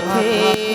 থাকব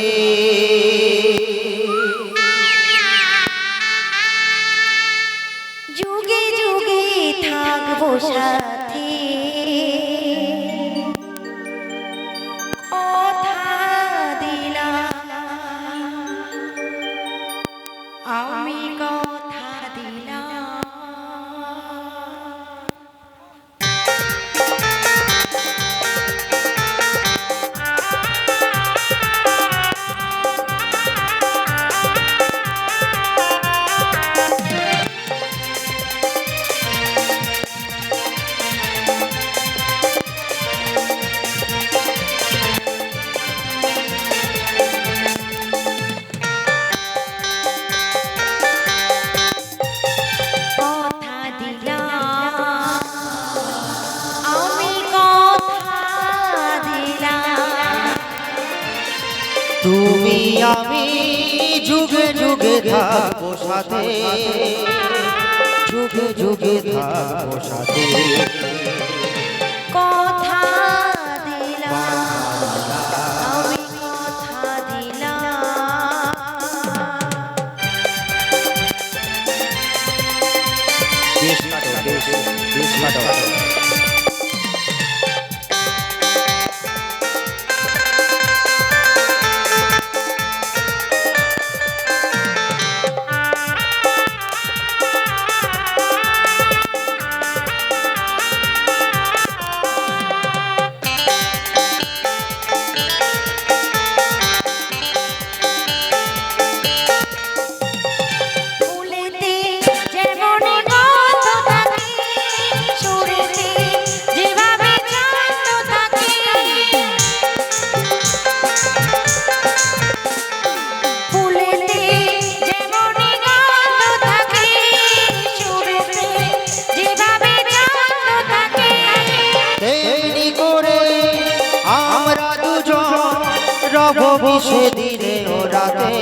রব মিশে দিনে ও রাতে।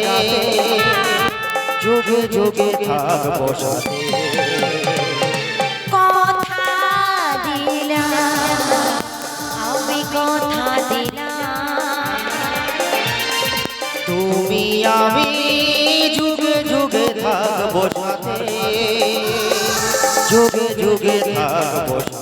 যুগে যুগে থাকব সাথে। কথা দিলাম আমি কথা দিলাম। তুমি আমি যুগে যুগে থাকব সাথে। যুগে যুগে থাকব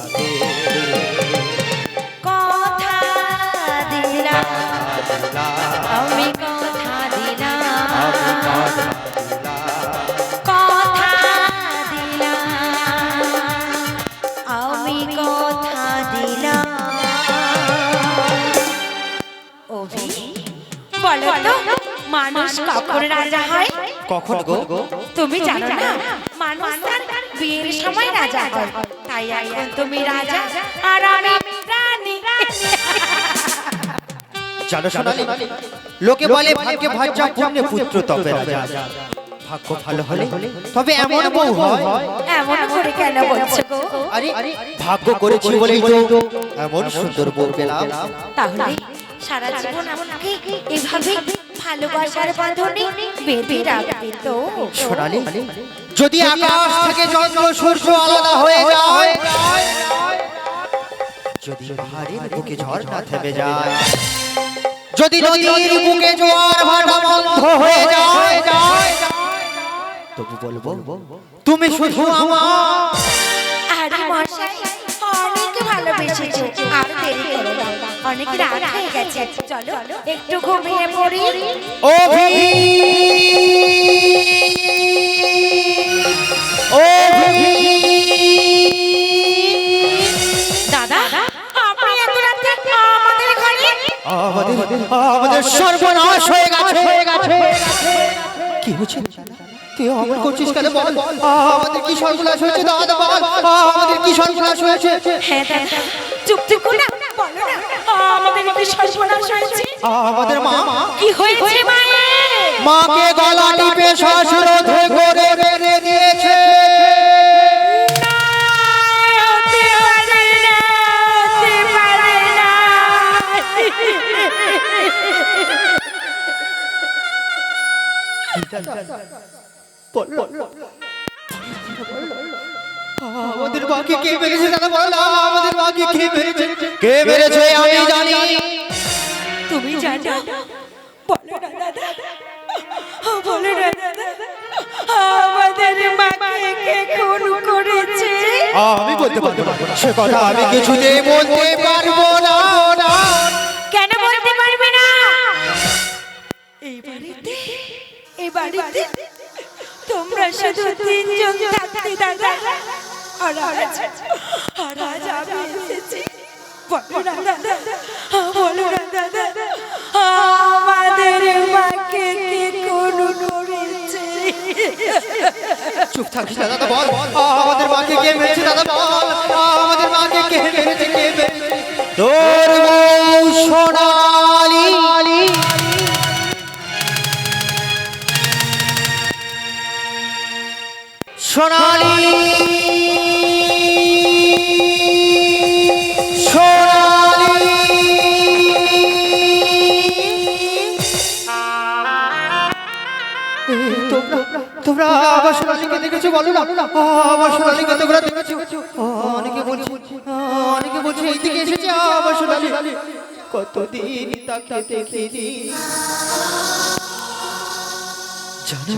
মানুষ কখন রাজা হয় কখন গো তুমি জানো না মানুষ তার বিয়ের সময় রাজা হয় তাই এখন তুমি রাজা আর আমি রানী জানো সোনালি লোকে বলে ভাগ্যে ভাজ্যা পুণ্যে পুত্র তবে রাজা। ভাগ্য ভালো হলে তবে এমন বউ হয়। এমন করে কেন বলছো গো? আরে ভাগ্য করেছি বলেই তো এমন সুন্দর বউ পেলাম। তাহলে সারা জীবন আমাকে এভাবে ভালোবাসার বাঁধনে বেঁধে রাখবে তো। সোনালি যদি আকাশ থেকে চন্দ্র সূর্য আলাদা হয়ে যায়। যদি পাহাড়ের বুকে ঝর্ণা থেমে যায়। যদি নদীর বুকে জোয়ার ভাটা বন্ধ হয়ে যায়। তবু বলব তুমি শুধু আমার আরে মশাই অনেক ভালোবেসেছো। আর দেরি করো না। অনেক রাত হয়ে গেছে। চলো একটু ঘুমিয়ে পড়ি। অভি আমাদের আমাদের সর্বনাশ হয়ে গেছে। হয়ে গেছে। কি হচ্ছে? তুই করছিস কেন বল। আমাদের কি সর্বনাশ হয়েছে? দাদা বল। আমাদের কি সর্বনাশ হয়েছে? হ্যাঁ দাদা চুপ চুপ করে। বলো না আমাদের কি সর্বনাশ হয়েছে? আমাদের মা কি হয়েছে মায়ের মাকে গলা টিপে করে বল আমাদের মাকে কে মেরেছে দাদা বল আমাদের মাকে কে মেরেছে কে মেরেছে আমি জানি তুমি জানো বলো না দাদা বলো না দাদা আমাদের মাকে কে খুন করেছে আমি বলতে পারব না সে কথা আমি কিছুতেই বলতে পারব না না কেন বলতে পারবে না এই বাড়িতে বাড়িতে তোমরা শুধু তিনজন থাকতে দাদা আর আজ আর আজ আমি এসেছি বলো না দাদা বলো না দাদা আমাদের মাকে কে কোন করেছে চুপ থাকিস দাদা বল আমাদের মাকে কে মেরেছে দাদা বল আমাদের মাকে কে মেরেছে কে মেরেছে তোর সোনালি সোনালি। সোনালি। তোমরা আমার সোনালীকে দেখেছ বলো না? আমার সোনালীকে তোমরা দেখেছ? অনেকে বলছে অনেকে বলছে, এইদিকে এসেছে আমার সোনালী। কতদিন তাকে দেখিনি? জানো?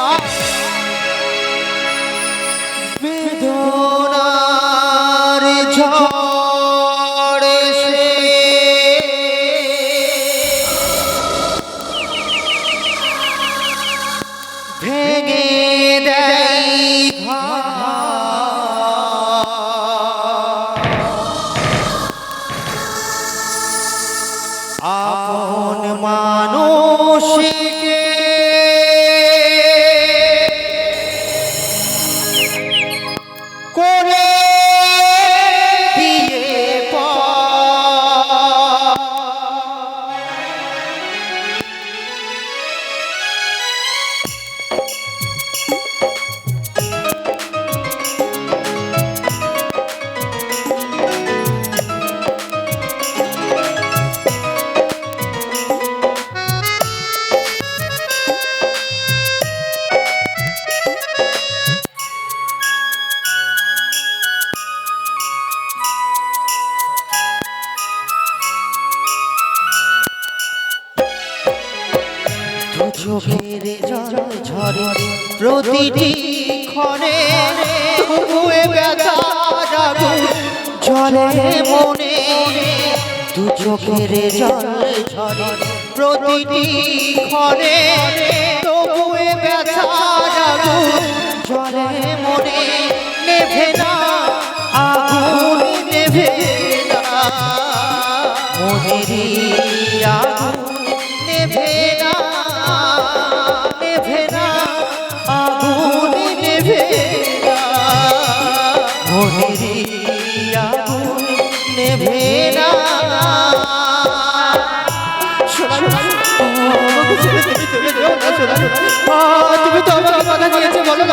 আগুন নেভে না আগুন নেভে না মনেরই আগুন নেভে তুমি তো আমাকে কথা দিয়েছ, বলো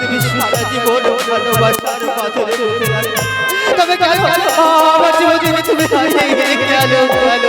তুমি সারা জীবন ভালোবাসার পাথরে। তবে কেন আমার জীবনে তুমি হারিয়ে গেল গেল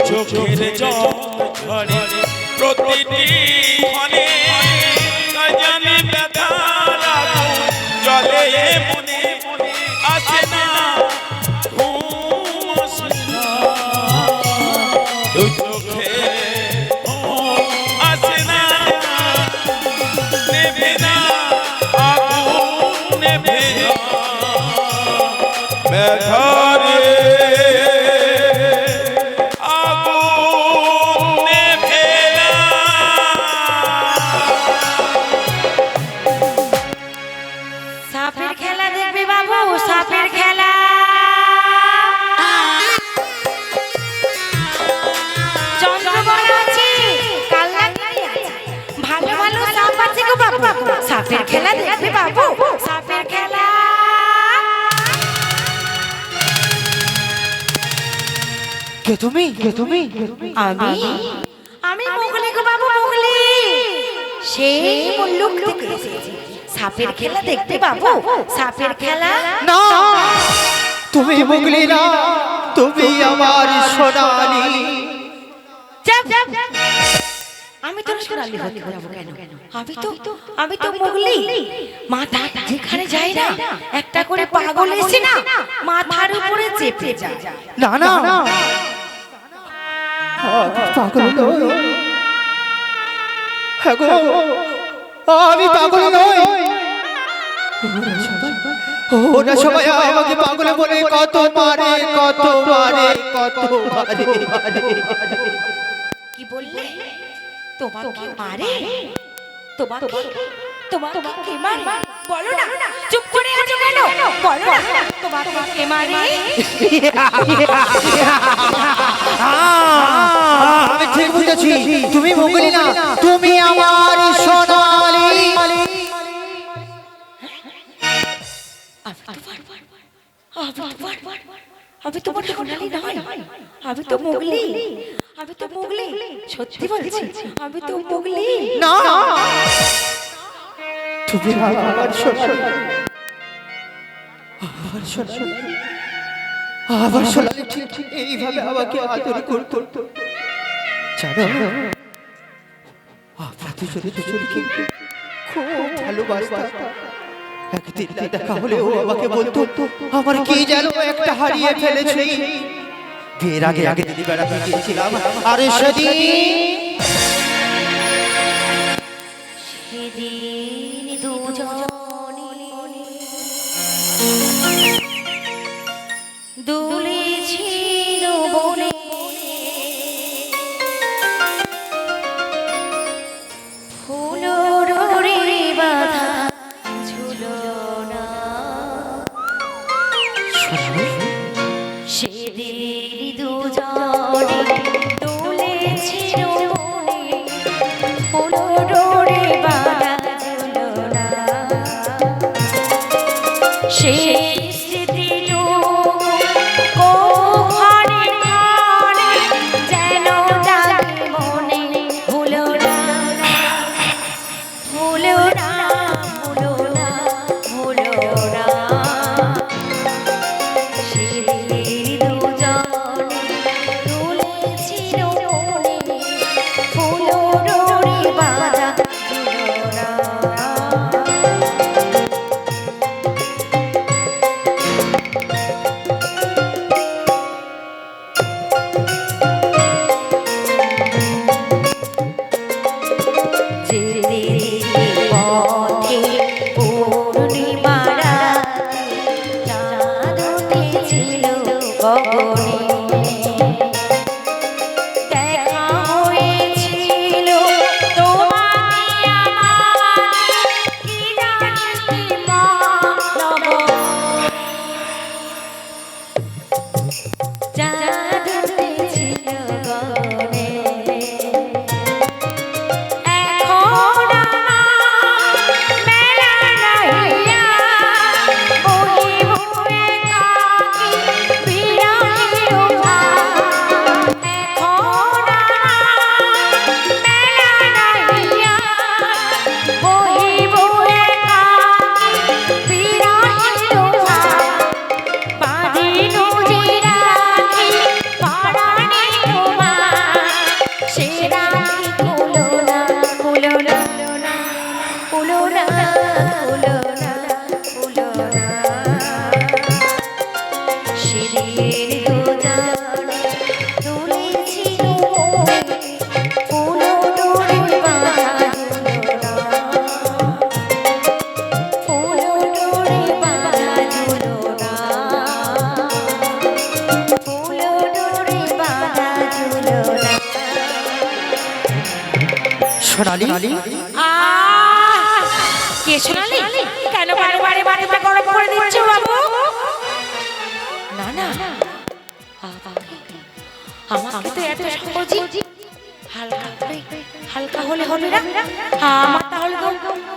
চোখের জল প্রতিটি বাবু সাপের খেলা দেখবে বাবু। সাপের খেলা। কে তুমি? কে তুমি? আমি? আমি মুগলি গো বাবু মুগলি। সেই মুল্লুক থেকে এসেছি সাপের খেলা দেখতে বাবু। সাপের খেলা? না তুমি মুগলি না তুমি আমার সোনালি। চাপ চাপ আমি তো সোনালি হতে যাব কেন? আমি তো আমি তো মুগলি মাথা যেখানে যাই না একটা করে পাগল এসে না মাথার উপরে চেপে যায়। না না পাগল হ্যাঁ আমি পাগল নই। ওরা সবাই আমাকে পাগল বলে কত মারে কত মারে কত মারে। কি বললে? তোমাকে মারে? তোমাকে তোমাকে কে মারে? বলো না। চুপ করে আছো কেন? বলো না। তোমাকে কে মারে? আমি ঠিক বুঝেছি। তুমি মুগলি না। তুমি আমার সোনালি। আমি তোমার সোনালি নয় আমি তো মুগলি। আমি তো মুগলি। সত্যি বলছি আমি তো মুগলি। না। তুমি আমার সোনালি আমার সোনালি আমার সোনালি ঠিক ঠিক এইভাবে আমাকে আদর করতো। জানো আমরা দুজনে দুজনকে খুব ভালোবাসতাম। একদিন দেখা হলে ও আমাকে বলতো আমার কি যেন একটা হারিয়ে ফেলেছি? বিয়ের আগে আগে দিদি বেড়াতে গিয়েছিলাম। আর সেদিন দুজনে আমার তাহলে তো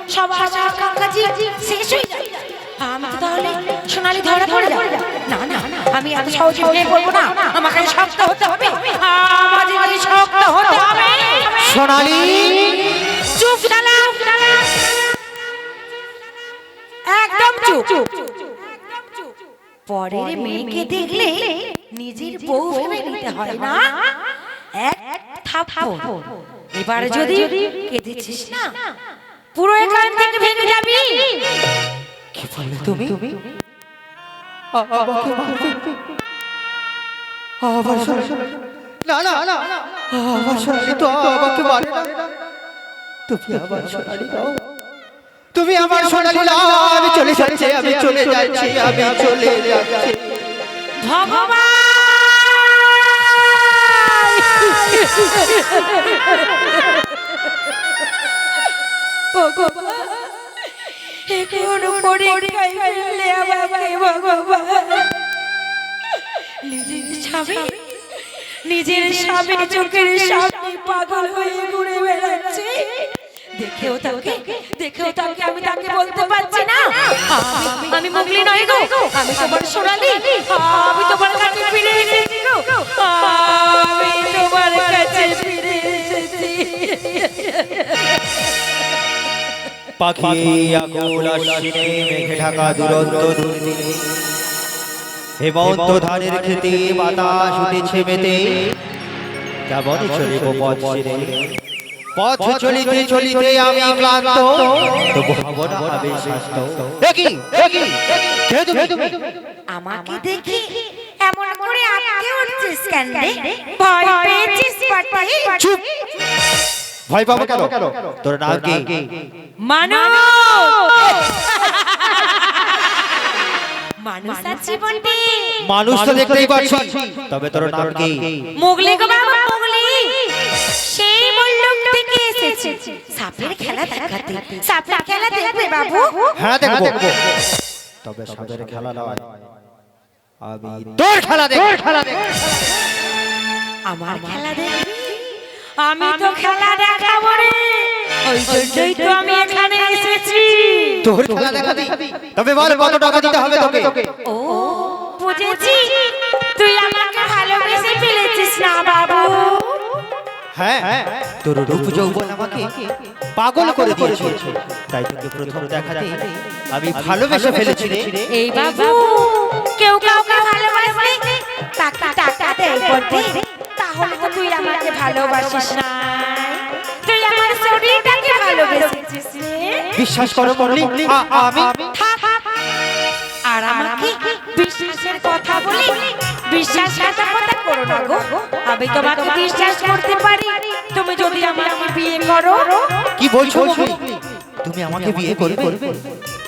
সব আশা আকাঙ্ক্ষা শেষ হয়ে আমি তাহলে সোনালি ধরা পড়ে যাবে। না না আমি এত সহজে ভেঙে পড়ব না। আমাকে শক্ত হতে হবে। আমাকে মাঝে শক্ত হতে হবে। সোনালি! চুপ একদম চুপ। পরের মেয়েকে দেখলে নিজের বউ ভেবে নিতে হয় না। এক থাপ্পড়। এবার যদি কেঁদেছিস না পুরো এখান থেকে ভেঙে যাবি। কি বললে তুমি? না না না সোনালি তো আমাকে মারে না। তুমি দাও। তুমি আমার সোনালি আমি চলে যাচ্ছি আমি চলে যাচ্ছি আমি চলে যাচ্ছি। ভগবান! এখনও পরীক্ষায় ফেললে আমাকে ভগবান? নিজের স্বামী নিজের স্বামী চোখের সামনে পাগল হয়ে ঘুরে বেড়াচ্ছে। দেখেও তাকে দেখেও তাকে আমি তাকে বলতে পারছি না। আমি- আমি মুগলি নই গো। আমি তোমার সোনালি। আমি তোমার কাছে ফিরে এসেছি গো। আমি তোমার কাছে ফিরে এসেছি। পাখি আকুল আশ্বিনে মেঘে ঢাকা দুরন্ত দুর্দিনে হেমন্ত ধানের খেতে বাতাস উঠেছে মেতে কেমন চলিব পথ পথ চলিতে চলিতে আমি ক্লান্ত। তবু হব না আমি শান্ত। দেখি দেখি কে? তুমি। আমাকে দেখি এমন করে আটকে উঠছিস কেন রে? ভয় পেয়েছিস পাটি চুপ। ভয় পাবো কেন? তোর নাম কি মানুষ মানুষ আর জীবনটি মানুষ তো দেখতেই পাচ্ছি। তবে তোর নাম কি মুগলি গো বাবা। এসেছে সাপের খেলা দেখাতে। সাপের খেলা দেখবে বাবু? হ্যাঁ দেখব। তবে সাদের খেলা নয়। আমি তোর খেলা দেখ খেলা দেখ আমার খেলা দেখবি? আমি তো খেলা দেখাবো রে। ওই জন্যই তো আমি এখানে এসেছি। তোর খেলা দেখাবি? তবে বল কত টাকা দিতে হবে তোকে? ও বুঝেছি। তুই আমাকে ভালোবেসে ফেলেছিস না বাবু। হ্যাঁ। তোর রূপ যৌবন আমাকে পাগল করে দিয়েছে। তাই তোকে প্রথম দেখা দেখাতে আমি ভালোবেসে ফেলেছি রে। এই বাবু কেউ কাউকে ভালোবাসলে তাকে টাকা দেয় বটে তাহলে তো তুই আমাকে ভালোবাসিস না। তুই আমার শরীরটাকে ভালোবেসেছিস রে। বিশ্বাস করো মরলি আমি আর আমাকে বিশ্বাসের কথা বলি বিশ্বাসঘাতকতা করো না গো। আমি তোমাকে বিশ্বাস করতে পারি। তুমি যদি আমাকে বিয়ে করো। কি বলছো তুমি? আমাকে বিয়ে করবে?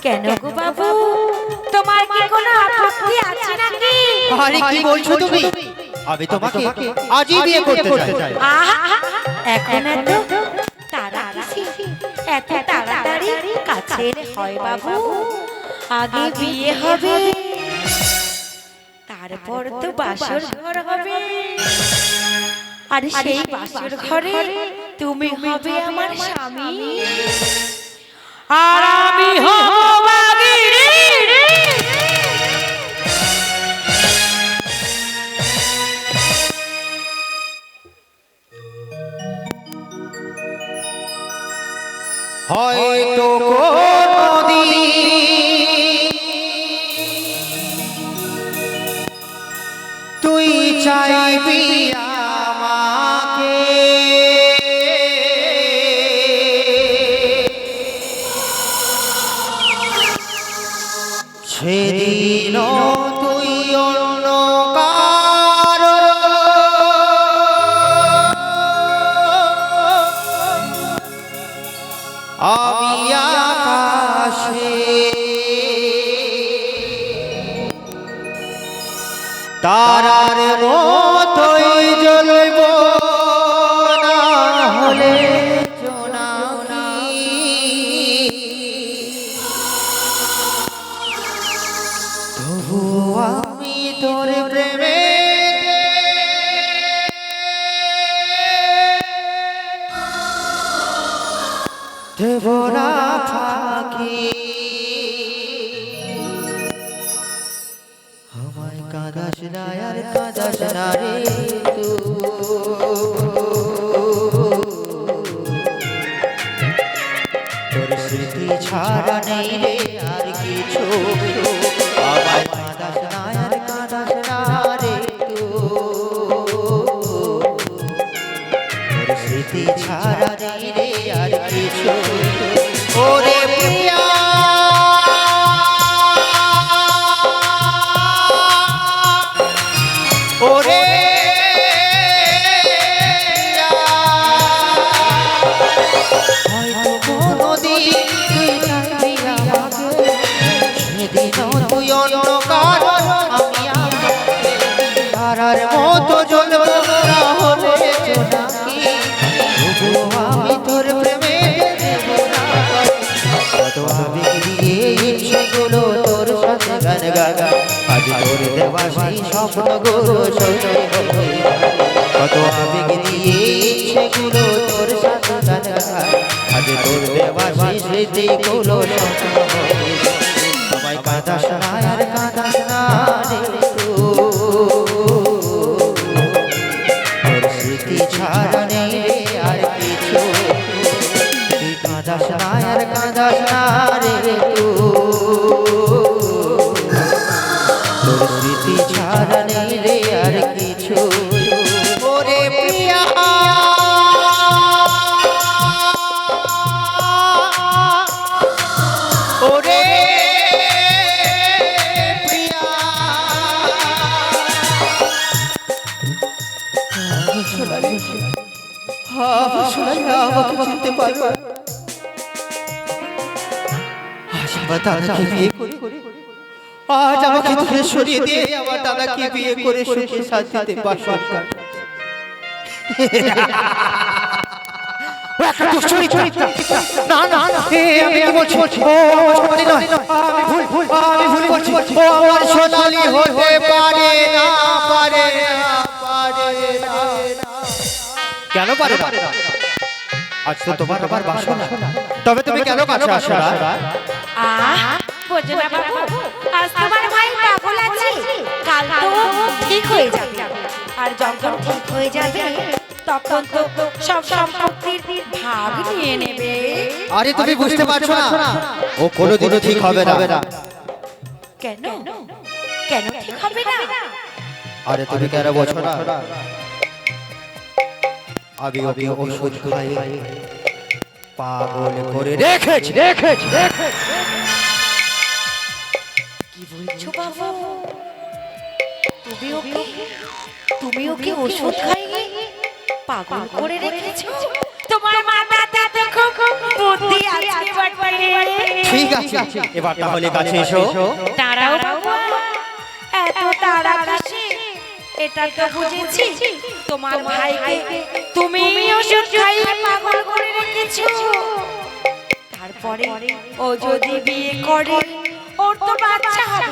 কেন গো বাবু? তোমার কি কোনো আপত্তি আছে নাকি? আরে কি বলছো তুমি? আমি তোমাকে আজই বিয়ে করতে চাই। আহা! এখন এত তারা এত তাড়াতাড়ি কাছের হয় বাবু। আগে বিয়ে হবে। তারপর তো বাসর ঘর হবে। আর সেই বাসর ঘরে তুমি হবে আমার স্বামী। আর আমি হব হয়তো কোনদিন চাইবি আমাকে। সেদিন তুই অন্য কারও আমি আকাশে। তারার মতোই স্বপ্নগুলো সত্যি কত আবেগ দিয়ে সেগুলো তোর সাথে আজ তোর দেওয়া সেই স্মৃতিগুলো স্বপ্ন বিয়ে করে। আজ আমাকে দূরে সরিয়ে দিয়ে আমার দাদাকে বিয়ে করে সুখে শান্তিতে বাস না না না আমি বলছি? ও আমার সোনালি নয়। আমি ভুল ভুল আমি ভুল বলছি। ও আমার সোনালি হতে পারে না পারে না পারে না। কেন পারে আজ তো তোমার আমার বাসনা। তবে তুমি কেন কাছে আসো না? আহ বোঝো না বাবু আজ তোমার ভাই পাগল আছে। কাল তো ঠিক হয়ে যাবে। আর যখন ঠিক হয়ে যাবে তখন তো সব সম্পত্তির ভাগ নিয়ে নেবে। আরে তুমি বুঝতে পারছ না? ও কোনোদিনও ঠিক হবে না। কেন? কেন? ঠিক হবে না? আরে তুমি কেন বোঝো না? আমি ওকে ওষুধ খাই পাগল করে রেখেছি রেখেছি কি বলছো বাবু? তুমি ওকে তুমি ওকে ওষুধ খাইয়ে পাগল করে রেখেছো? তোমার মাথাতে তো খুব বুদ্ধি আছে বাটবারে ঠিক আছে এবার তাহলে কাছে এসো। দাঁড়াও বাবু। এত তাড়া এটা তো বুঝেছি। তোমার ভাইকে তুমি ওষুধ খাইয়ে পাগল করে রেখেছো। তারপরে ও যদি বিয়ে করে ওর তো বাচ্চা হবে।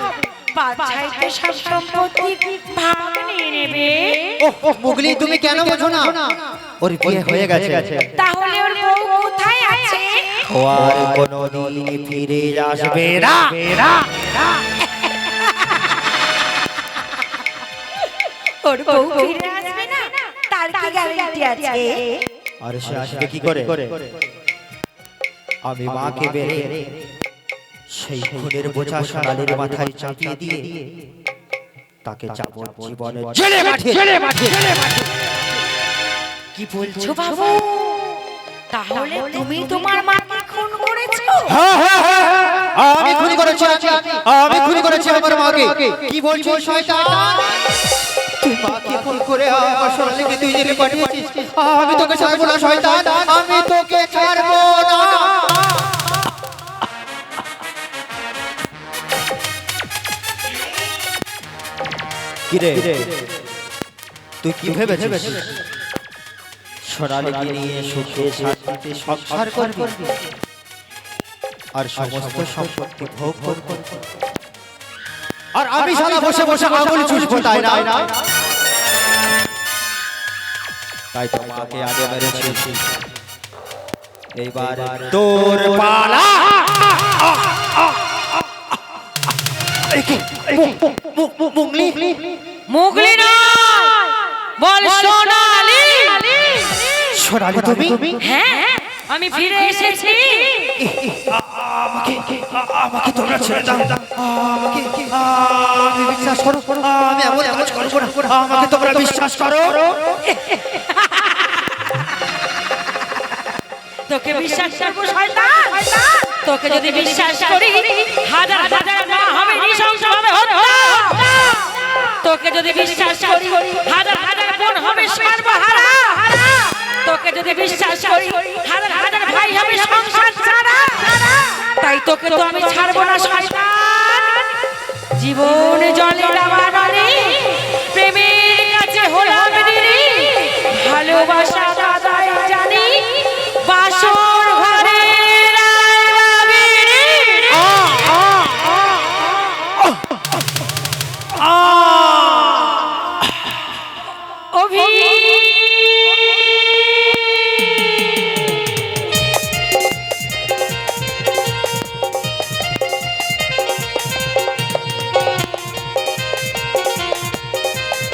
বাচ্চাই তো সব সম্পত্তি ভাগ নিয়ে নেবে। ও মুগলি তুমি কেন বোঝো না? ওর বিয়ে হয়ে গেছে। তাহলে ওর বউ কোথায় আছে? ও আর কোনোদিন ফিরে আসবে না। ওর বউ ফিরে আসবে না। তার কি গ্যারান্টি আছে? আর সে আসবে কি করে? আমি মাকে বেড়ে সেই খুনের বোঝা সোনালির মাথায় চাপিয়ে দিয়ে তাকে যাবজ্জীবনে জেলে পাঠিয়ে জেলে পাঠিয়ে কি বলছো বাবু? তাহলে তুমি তোমার মাকে খুন করেছ? হ্যাঁ, হ্যাঁ, হ্যাঁ, হ্যাঁ, আমি খুনি করেছি আমার মাকে। কি বলছিস শয়তান? করে তুই জেলে পাঠিয়েছিস আমি তোকে ছাড়বো না শয়তান আমি তোকে ছাড়বো না। কিরে? তুই কি ভেবেছিস? সোনালীকে নিয়ে সুখে শান্তিতে সংসার করবি। আর সমস্ত সম্পত্তি ভোগ করবি। আর আমি সারা বসে বসে আঙুল চুষবো তাই না? তাই তো মাকে আগে মেরেছি এইবার তোর পালা মুগলি মুগলি না বল সোনালি সোনালি তুমি হ্যাঁ আমি ফিরে এসেছি। আমাকে আমাকে তোমরা ছেড়ে দাও। আমাকে আমি বিশ্বাস করো। আমি এমন কাজ করব না। আমাকে তোমরা বিশ্বাস করো। তোকে বিশ্বাস করব শয়তান। তোকে যদি বিশ্বাস করি হাজার হাজার না হবে নৃশংস হবে তোকে যদি বিশ্বাস করি হাজার হাজার বোন হবে সর্বহারা। তোকে যদি বিশ্বাস করি, হাজার হাজার ভাই হবে সংসার ছাড়া, তাই তোকে তো আমি ছাড়বো না, শয়তান। জীবন জলে আমার মানে প্রেমের কাছে হলাম ভালোবাসা